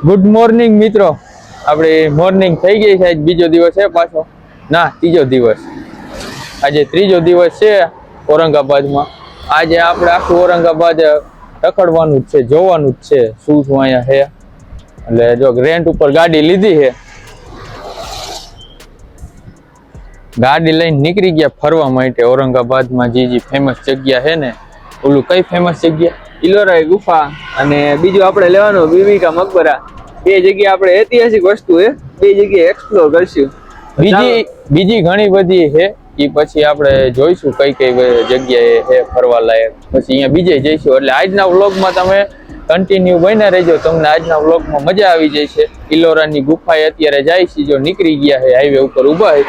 Good morning મિત્રો. આપણે morning થઈ ગઈ છે. આજ બીજો દિવસ છે પાછો. ના, ત્રીજો દિવસ. આજે ત્રીજો દિવસ છે ઔરંગાબાદમાં. આજે આપણે આખું ઔરંગાબાદ રખડવાનું જ છે, જોવાનું જ છે શું શું અહીંયા છે. એટલે જો રેન્ટ ઉપર ગાડી લીધી છે. ગાડી લઈને નીકળી ગયા ફરવા માટે. ઔરંગાબાદમાં જે જે ફેમસ જગ્યા છે ને, ઓલું કઈ ફેમસ જગ્યા? ઇલોરાઈ ગુફા અને બીજું આપણે લેવાનું બીબીકા મકબરા. બે જગ્યા આપણે ઐતિહાસિક વસ્તુ છે. બે જગ્યાએ એક્સપ્લોર કરશું. બીજી બીજી ઘણી બધી છે. એ પછી આપણે જોઈશું કઈ કઈ જગ્યાએ છે ફરવા લાયક પછી અહીંયા બીજે જઈશું. એટલે આજના વ્લોગમાં તમે કન્ટિન્યુ બન્યા રહેજો. તમને આજના વ્લોગમાં મજા આવી જશે. ઇલોરાની ગુફાએ અત્યારે જાય છે. જો નીકળી ગયા છે હાઈવે ઉપર ઊભા છે.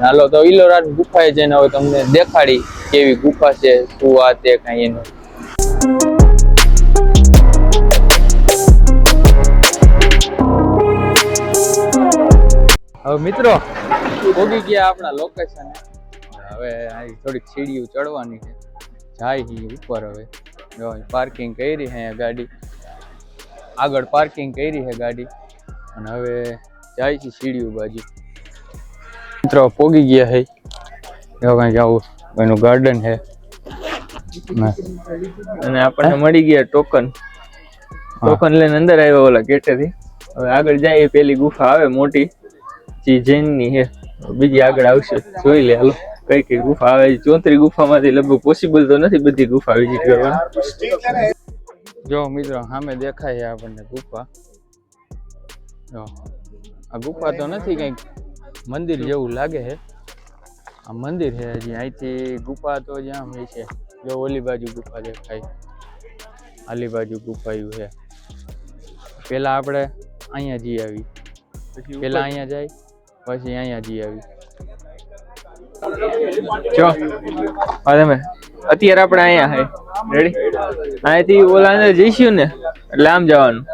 હાલો તો ઇલોરાની ગુફાએ જઈને હવે તમને દેખાડી કેવી ગુફા છે શું આ તે કાંઈ એનું. હવે મિત્રો પોગી ગયા આપણા લોકેશન હવે થોડીક સીડીઓ ચડવાની છે. જાય હી ઉપર હવે. જો પાર્કિંગ કરી છે ગાડી. આગળ પાર્કિંગ કરી છે ગાડી. અને હવે જાય છે સીડીઓ બાજુ. મિત્રો પોગી ગયા હે. જો કંઈક આવું એનું ગાર્ડન છે અને આપણને મળી ગયા ટોકન ટોકન લઈને અંદર આવ્યા ઓલા ગેટેથી. હવે આગળ જાય એ પેલી ગુફા આવે મોટી. જે જૈનની હે બીજી આગળ આવશે. જોઈ લે હાલો. કઈ કઈ ગુફા આવે ચોતરી ગુફામાંથી લગભગ પોસિબલ તો નથી બધી ગુફા વિઝિટ કરવાની. જો મિત્રો સામે દેખાય છે આપણને ગુફા. જો આ ગુફા તો નથી કંઈક મંદિર જેવું લાગે છે. આ મંદિર છે હજી અહીંથી ગુફા તો જ્યાં હોય છે. જો ઓલી બાજુ ગુફા દેખાય. આલી બાજુ ગુફાયું છે. પેલા આપણે અહીંયા જઈ આવી. પેલા અહીંયા જાય. પછી અહીંયા જઈ આવી. જો, હવે તમે, અત્યારે આપણે અહીંયા હે. રેડી અહીંયાથી ઓલા જઈશું ને, એટલે આમ જવાનું.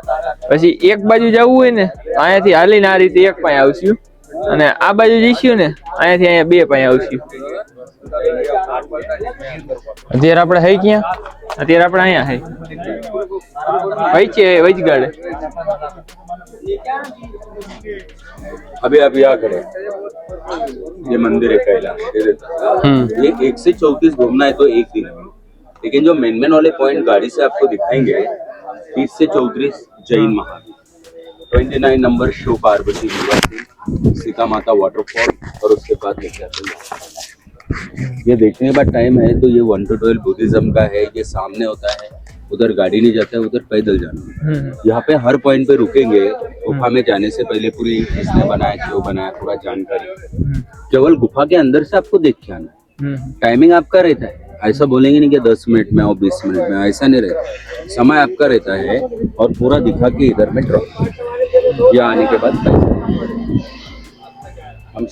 પછી એક બાજુ જવું હોય ને, અહીંયાથી હાલીને આ રીતે એક પાસે આવશું. અને આ બાજુ જઈશું ને, અહીંયાથી અહીંયા બે પાસે આવશું. અત્યારે આપણે હઈ ક્યાં? અત્યારે આપણે અહીંયા હઈ. વૈચે વૈચ ગાડે. अभी आप यहाँ खड़े ये मंदिर है कैलाश ये। हम्म। एक से चौतीस घूमना है तो एक दिन लेकिन जो मेन मेन वाले पॉइंट गाड़ी से आपको दिखाएँगे तीस से चौतीस Jain Mahadev twenty nine number Shiv Parvati Sita Mata waterfall और उसके बाद लेके आते ये देखने के बाद टाइम है तो ये वन टू ट्वेल्व बुद्धिज्म का है ये सामने होता है। उधर गाड़ी नहीं जाता है उधर पैदल जाना यहाँ पे हर पॉइंट पे रुकेंगे गुफा में जाने से पहले पूरी किसने बनाया क्यों बनाया पूरा जानकारी। केवल गुफा के अंदर से आपको देख के आना टाइमिंग आपका रहता है। ऐसा बोलेंगे नहीं कि दस मिनट में और बीस मिनट में ऐसा नहीं रहता समय आपका रहता है और पूरा दिखा के इधर में ड्रॉप यहाँ आने के बाद हम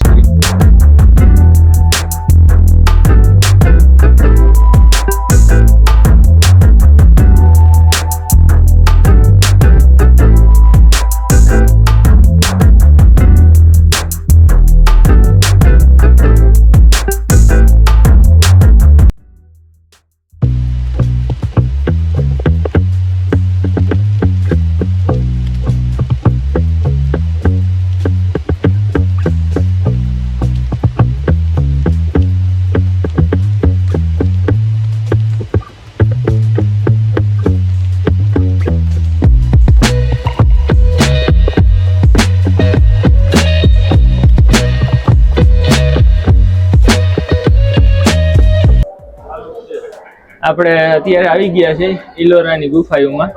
આપણે અત્યારે આવી ગયા છે ઇલોરાની ગુફાઓમાં.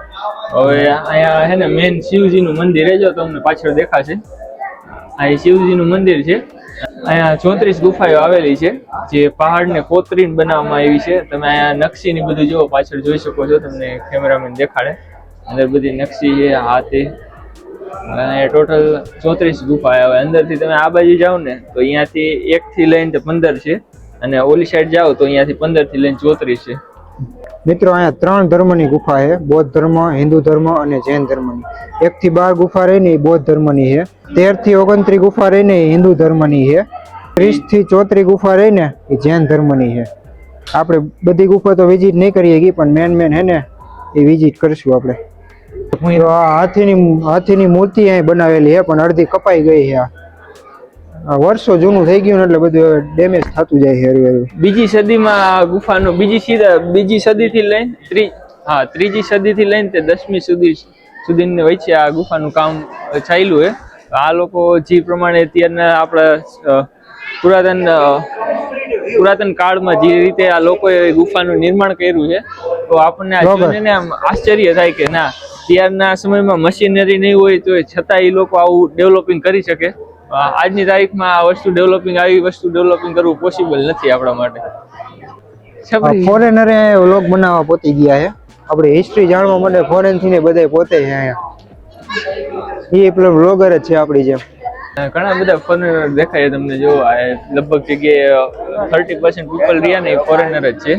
હવે અહીંયા છે ને મેન શિવજીનું મંદિર છે, જો તમને પાછળ દેખાશે. આ શિવજીનું મંદિર છે. અહીંયા ચોત્રીસ ગુફાઓ આવેલી છે, જે પહાડને કોતરીને બનાવવામાં આવી છે. તમે અહીંયા નકશી ની બધું જુઓ, પાછળ જોઈ શકો છો તમને કેમેરામેન દેખાડે. અંદર બધી નકશી છે, હાથે. અને ટોટલ ચોત્રીસ ગુફા આવે અંદરથી તમે આ બાજુ જાઓ ને, તો અહીંયાથી એકથી લઈને પંદર છે. અને ઓલી સાઈડ જાઓ તો અહીંયાથી પંદરથી લઈને ચોત્રીસ છે. મિત્રો, અહીંયા ત્રણ ધર્મની ગુફા છે. બૌદ્ધ ધર્મ, હિન્દુ ધર્મ અને જૈન ધર્મની. એકથી બાર ગુફા રહીને એ બૌદ્ધ ધર્મની છે. તેરથી ઓગણત્રી ગુફા રહીને એ હિન્દુ ધર્મની છે. ત્રીસથી ચોત્રી ગુફા રહીને એ જૈન ધર્મની છે. આપણે બધી ગુફા તો વિઝિટ નહીં કરીએ ગઈ પણ મેન મેન હે ને, એ વિઝિટ કરીશું આપણે. હાથીની હાથીની મૂર્તિ અહીં બનાવેલી છે, પણ અડધી કપાઈ ગઈ છે આ. વર્ષો જૂનું થઈ ગયું એટલે બધું ડેમેજ થતું જાય હેરું હરવે. બીજી સદીમાં ગુફાનો બીજી સીધા બીજી સદીથી લઈને ત્રી હા ત્રીજી સદીથી લઈને તે દસમી સુધી સુધીની વચ્ચે આ ગુફાનું કામ ચાલ્યું છે. આ લોકો જે પ્રમાણે અત્યારના આપણા પુરાતન પુરાતન કાળમાં જે રીતે આ લોકોએ ગુફાનું નિર્માણ કર્યું છે તો આપણને આ જોઈને આમ આશ્ચર્ય થાય કે ના ત્યારના સમયમાં મશીનરી નહીં હોય તો છતાં એ લોકો આવું ડેવલપિંગ કરી શકે. આજની તારીખમાં આ વસ્તુ ડેવલપિંગ આવી વસ્તુ ડેવલપિંગ કરવું પોસિબલ નથી આપણા માટે. ફોરેનરે વ્લોગ બનાવવા પોતી ગયા છે. આપણે હિસ્ટ્રી જાણવા માટે ફોરેનથી ને બધા પોતે છે અહીંયા. એ પેલો વ્લોગર જ છે આપણી જેમ. ઘણા બધા ફોરેનર દેખાય તમને જો લગભગ જગ્યાએ થર્ટી પર્સન્ટ પીપલ રહ્યા ને એ ફોરેનર જ છે.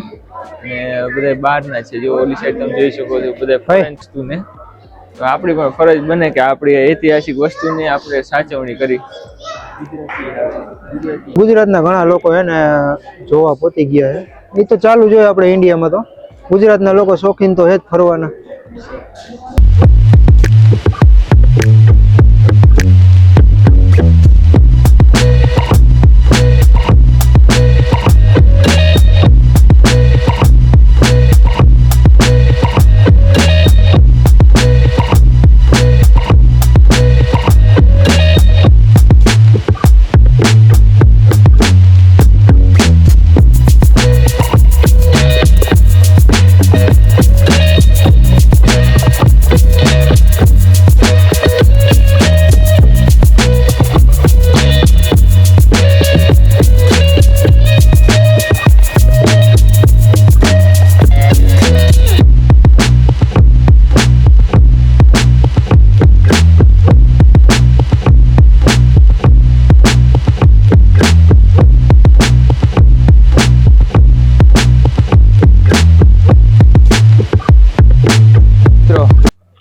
અને બધા બહારના છે જો ઓલી સાઈડ તમે જોઈ શકો છો બધા ફોરેન વસ્તુને આપણી પણ ફરજ બને કે આપણી ઐતિહાસિક વસ્તુની આપણે સાચવણી કરી. ગુજરાતના ઘણા લોકો એને જોવા પોતી ગયા છે. એ તો ચાલુ જોઈએ આપણે ઇન્ડિયામાં તો. ગુજરાતના લોકો શોખીન તો છે જ ફરવાના.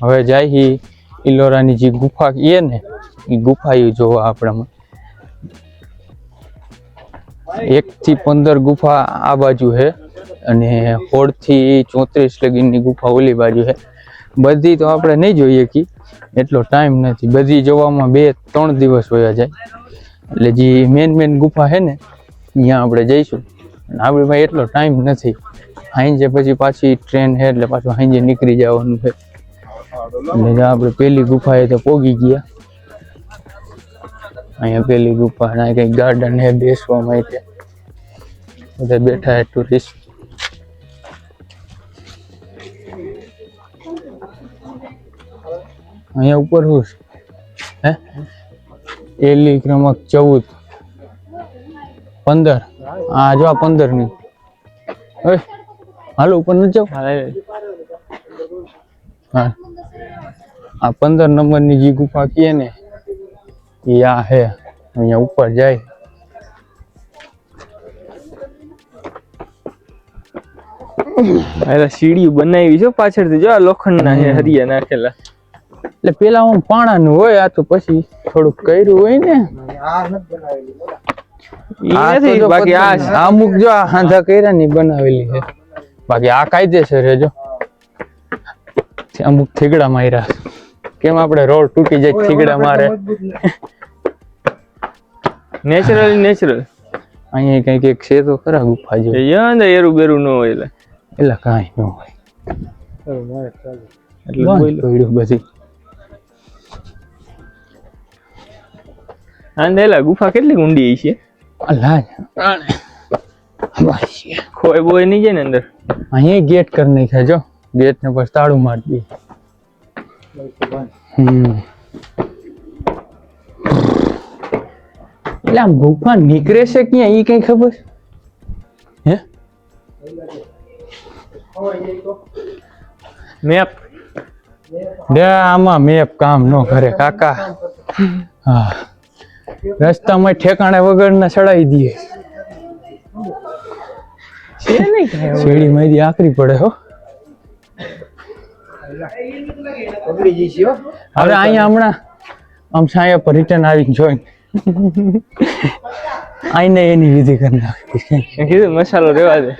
હવે જાય હી ઇલોરાની જે ગુફા એ ને એ ગુફા એ જોવા આપણામાં. એક થી પંદર ગુફા આ બાજુ છે અને સોળથી ચોત્રીસ લગીની ગુફા ઓલી બાજુ હે. બધી તો આપણે નહીં જોઈએ કી, એટલો ટાઈમ નથી. બધી જોવામાં બે, ત્રણ દિવસ વયા જાય. એટલે જે મેન મેન ગુફા હે ને ત્યાં આપણે જઈશું. આપણી પાસે એટલો ટાઈમ નથી. સાંજે પછી પાછી ટ્રેન છે એટલે પાછું સાંજે નીકળી જવાનું છે. જો આપણે પેલી ગુફાએ તો પોગી ગયા. અહીંયા પેલી ગુફા ના કંઈક ગાર્ડન એ બેસવા માટે બધા બેઠા હે ટુરિસ્ટ અહીંયા ઉપર છે? હે? એલી ક્રમાંક ચૌદ. પંદર. હા જો આ પંદરની હાલો ઉપર નથી જાવ હા. આ પંદર નંબરની જે ગુફા કહે ને એ આ હે અહીંયા ઉપર જાય. સીડી બનાવી છે પાછળથી જો આ લોખંડના છે હરિયા નાખેલા. એટલે પેલા આમ પાણાનું હોય આ તો પછી થોડુંક કર્યું હોય ને. આ નથી બાકી આ અમુક જો આ હાંધા કર્યા ની બનાવેલી છે. બાકી આ કાયદેસર છે જો. અમુક થીગડા માર્યા કેમ આપણે રોડ તૂટી જાય ઠીકડા મારે? નેચરલ નેચરલ અહીંયા કંઈક એક છે તો ખરા ગુફા જો અંદર એરું બેરું ન હોય એટલે. એટલે કાંઈ ન હોય. એટલે બંધ આંધેલા ગુફા કેટલી ઊંડી છે. કોઈ ખોય બોય નહીં જાય ને અંદર? અહીંયા ગેટ કરી નાખ્યા જો. ગેટ ને પછી તાળું મારી દે. હમ એટલે આમ ગુફા નીકળે છે ક્યાં એ કઈ ખબર? હે? મેપ. બે આમાં મેપ કામ ન કરે કાકા. હા. રસ્તામાં ઠેકાણે વગરના ચડાવી દઈએ. છે મારી આકરી પડે હો. પકડી જઈશી હો હવે અહીંયા હમણાં આમ છાયા પર રિટર્ન આવી જોઈ આઈને એની વિધિ કરી નાખી. કીધું મસાલો રેવા દે.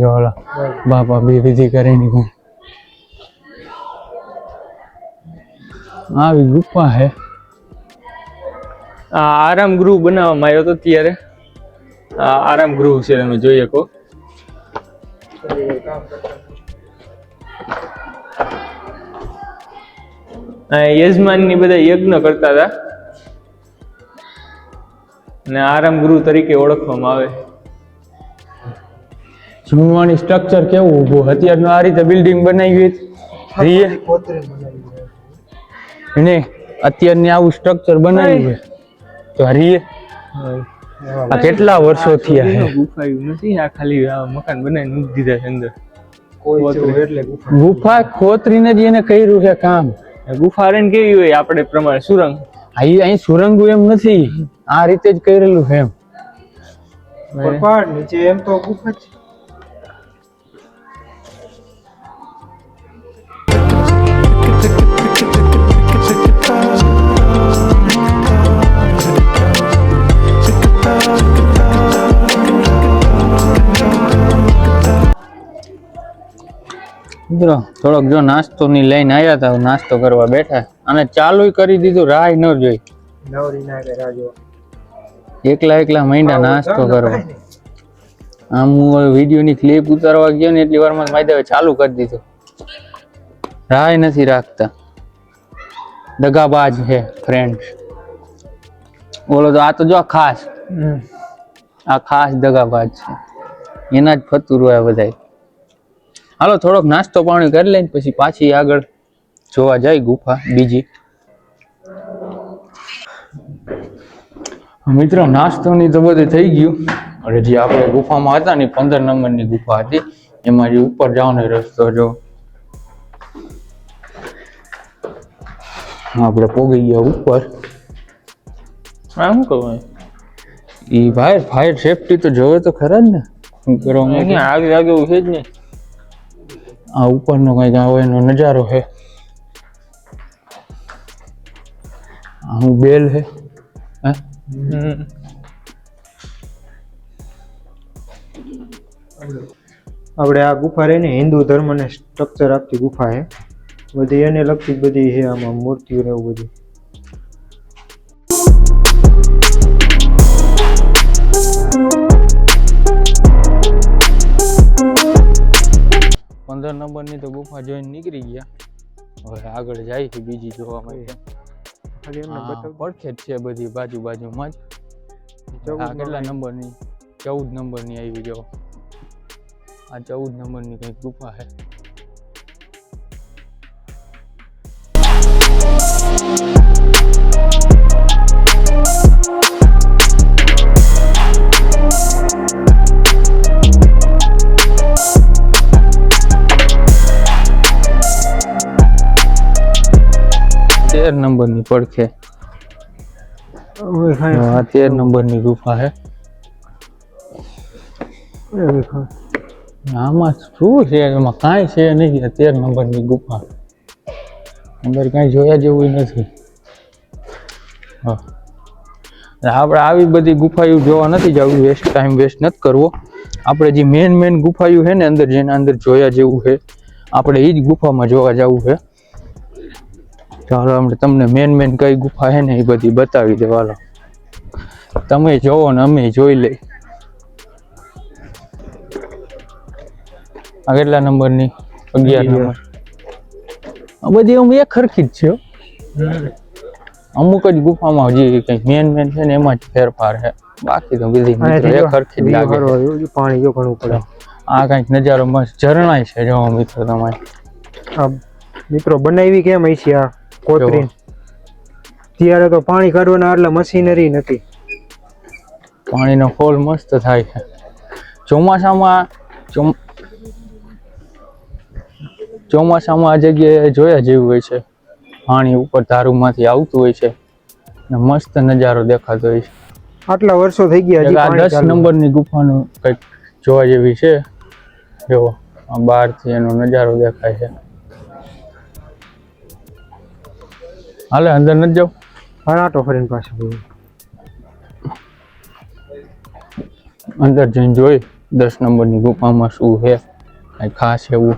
જો ઓલા બાપા બી વિધિ કરીને કોઈ. આવી ગુફા હે. આ આરામ ગૃહ બનાવવામાં આવ્યો હતો ત્યારે આરામ ગૃહ છે તમે જોઈ શકો યજમાનની બધા યજ્ઞ કરતા હતા. અને આરામ ગૃહ તરીકે ઓળખવામાં આવે. જમવાની સ્ટ્રક્ચર કેવું ઊભું? અત્યારનું આ રીતે બિલ્ડિંગ બનાવી રીએ એને અત્યારની આવું સ્ટ્રક્ચર બનાવ્યું છે તો હરીએ. રીએ આ કેટલા વર્ષોથી આ ગુફાયું નથી. આ ખાલી મકાન બનાવીને મૂકી દીધા છે અંદર. કોઈ જેવું. એટલે ગુફા. ખોતરીને જ એને કર્યું છે કામ. ગુફા રે ને કેવી હોય આપણે પ્રમાણે? સુરંગ. અહીં અહીં સુરંગ એમ નથી. આ રીતે જ કરેલું છે એમ. પણ નીચે એમ તો ગુફા છે. મિત્રો થોડોક જો નાસ્તો ની લઈને આવ્યા હતા નાસ્તો કરવા બેઠા. અને ચાલુ કરી દીધું રાહ ન જોઈ. એકલા એકલા મહિના નાસ્તો કરવો. આમ હું વીડિયો ની ક્લિપ ઉતારવા ગયો ને એટલી વારમાં માયદાવે ચાલુ કરી દીધું. રાહ નથી રાખતા. દગાબાજ છે ફ્રેન્ડ બોલો તો આ તો જો ખાસ. આ ખાસ દગાબાજ છે. એના જ ફતુર હોય બધાય. હાલો થોડોક નાસ્તો પાણી કરી લઈને પછી પાછી આગળ જોવા જાય ગુફા બીજી. મિત્રો નાસ્તોની તો બધું થઈ ગયું. અને જે આપણે ગુફામાં હતા ને પંદર નંબરની ગુફા હતી એમાં જે ઉપર જવાનો રસ્તો જો. આપણે પોગી ગયા ઉપર. શું કહું એ ભાઈ ફાયર સેફટી તો જોવે તો ખરા જ ને. શું અહીંયા આગે આગે છે જ નહીં આ ઉપરનો કંઈક આવો એનો નજારો છે. હું બેલ હે હે. આપણે આ ગુફા રહી ને હિન્દુ ધર્મને સ્ટ્રક્ચર આપતી ગુફા છે. બધી એને લગતી બધી છે આમાં મૂર્તિઓ ને એવું બધું. પંદર નંબરની તો ગુફા જોઈને નીકળી ગયા. હવે આગળ જાય છે બીજી જોવા માટે. ખાલી એમને હા, બતાવ. પડખે જ છે બધી બાજુ બાજુમાં જ આ કેટલા નંબર. નંબરની? ચૌદ નંબરની આવી જો. આ ચૌદ નંબરની કંઈક ગુફા છે. તેર નંબરની પડખે હવે તેર નંબરની ગુફા છે. આમાં શું છે? એમાં કાંઈ છે નહીં તેર નંબરની ગુફા. અંદર કાંઈ જોયા જેવું નથી. હા. આપણે આવી બધી ગુફાઓ જોવા નથી જવું વેસ્ટ ટાઈમ વેસ્ટ નથી કરવો. આપણે જે મેન મેન ગુફાઓ છે ને અંદર જેના અંદર જોયા જેવું છે આપણે એ જ ગુફામાં જોવા જવું છે. ચાલો આપણે તમને મેન મેન કઈ ગુફા છે ને એ બધી બતાવી દેવાલો તમે જોવો ને અમે જોઈ લઈ આ કેટલા નંબરની? અગિયાર નંબર. આ બધી અમે એક સરખી જ છે અમુક જ ગુફામાં જે કઈ મેન મેન છે ને એમાં જ ફેરફાર છે. બાકી તો બધી એક જો, જ લાગે. પાણી જો ઘણું પડે. આ કંઈક નજારો મસ્ત ઝરણાય છે જો મિત્રો તમારે. મિત્રો બનાવી કેમ હશે આ? કોતરી ત્યારે તો પાણી કાઢવાના એટલે મશીનરી નથી. પાણીનો ફોલ મસ્ત થાય છે. ચોમાસામાં ચોમાસામાં આ જગ્યાએ જોયા જેવું હોય છે. પાણી ઉપર ધારુમાંથી આવતું હોય છે. ને મસ્ત નજારો દેખાતો હોય છે. આટલા વર્ષો થઈ ગયા દસ. નંબરની ગુફાનું કંઈક જોવા જેવી છે. જો આ બહારથી એનો નજારો દેખાય છે. હાલે અંદર નથી જાવ? હા આટો ફરીને પાછું અંદર જઈને જોઈ દસ નંબરની ગુફામાં શું છે કાંઈ ખાસ એવું?